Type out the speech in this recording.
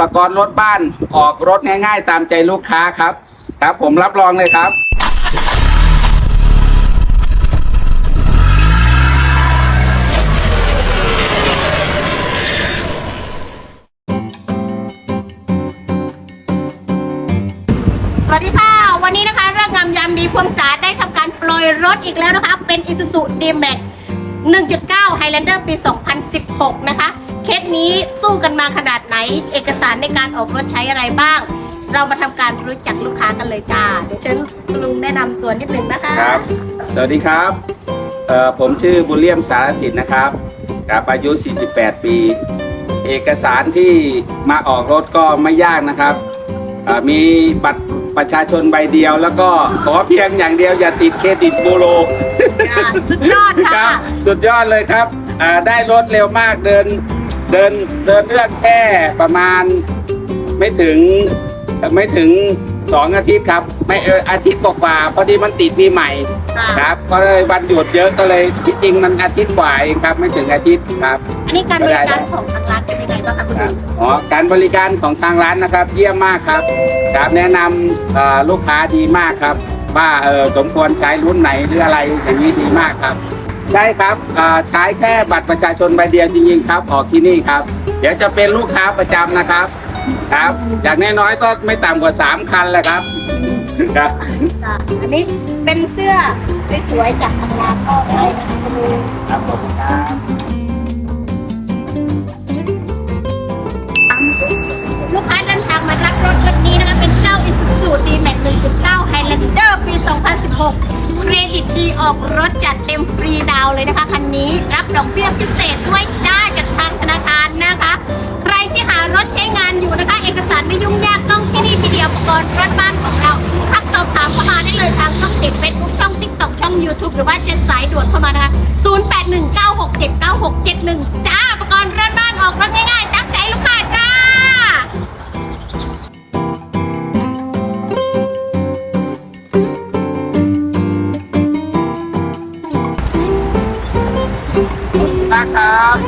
ประกอบรถบ้านออกรถง่าย ๆ ตามใจลูกค้าครับ ครับผมรับรองเลยครับ สวัสดีค่ะ วันนี้นะคะเรื่องงามยามดีพวงจ๋าได้ทำการปล่อยรถอีกแล้วนะคะ เป็น Isuzu D-Max 1.9 Highlander ปี 2016 นะคะ เคสนี้สู้กันมาขนาดไหน เอกสารในการออกรถใช้อะไรบ้าง เรามาทำการรู้จักลูกค้ากันเลยจ้าเดี๋ยวเชิญคุณลุงแนะนำตัวนิดนึงนะคะครับ สวัสดีครับเอ่อผมชื่อบุญเลี่ยมสารสินนะครับครับอายุ 48 ปี เอกสารที่มาออกรถก็ไม่ยากนะครับเอ่อมีบัตรประชาชนใบเดียว แล้วก็ขอเพียงอย่างเดียวอย่าติดเครดิตบูโรอ่าสุดยอดคค่ะรับสุดยอดเลยครับอ่าได้รถเร็วมากเดิน เดินเดินเรื่องแค่ประมาณไม่ถึงไม่ถึงสองอาทิตย์ครับไม่เอออาทิตย์กว่าๆพอดีมันติดปีใหม่ค่ะครับก็เลยวันหยุดเยอะก็เลยที่จริงมันอาทิตย์กว่าเองครับ ไม่ถึงอาทิตย์ครับ อันนี้การบริการของทางร้านเป็นยังไงบ้างคะคุณครัลุบงอ๋อการบริการของทางร้านนะครับ เยี่ยมมากครับครับแนะนำเอ่อลูกค้าดีมากครับ ว่าเออสมควรใช้รุ่นไหนหรืออะไรอย่างนี้ดีมากครับ ใช่ครับเอ่อใช้แค่บัตรประชาชนใบเดียวจริงๆครับ ออกที่นี่ครับ เดี๋ยวจะเป็นลูกค้าประจำนะครับ ครับ อย่างน้อยๆก็ไม่ต่ำกว่า 3 คันแหละครับครับค่ะอันนี้เป็นเสื้อสวยๆจากทางร้านก็ได้นะคะคุณลุงครับผมครับ ลูกค้าเดินทางมารับรถวันนี้นะคะ เป็นเจ้า Isuzu D-Max 1.9 Highlander ปี 2016 เครดิตดีออกรถจัด YouTube หรือว่าเช็ดสายด่วนเข้ามานะคะ 0819679671 จ้าอุปกรณ์เรถบ้านออกรถง่ายๆตั้งใจลูกค้าจ้าขอบคุณมากครับ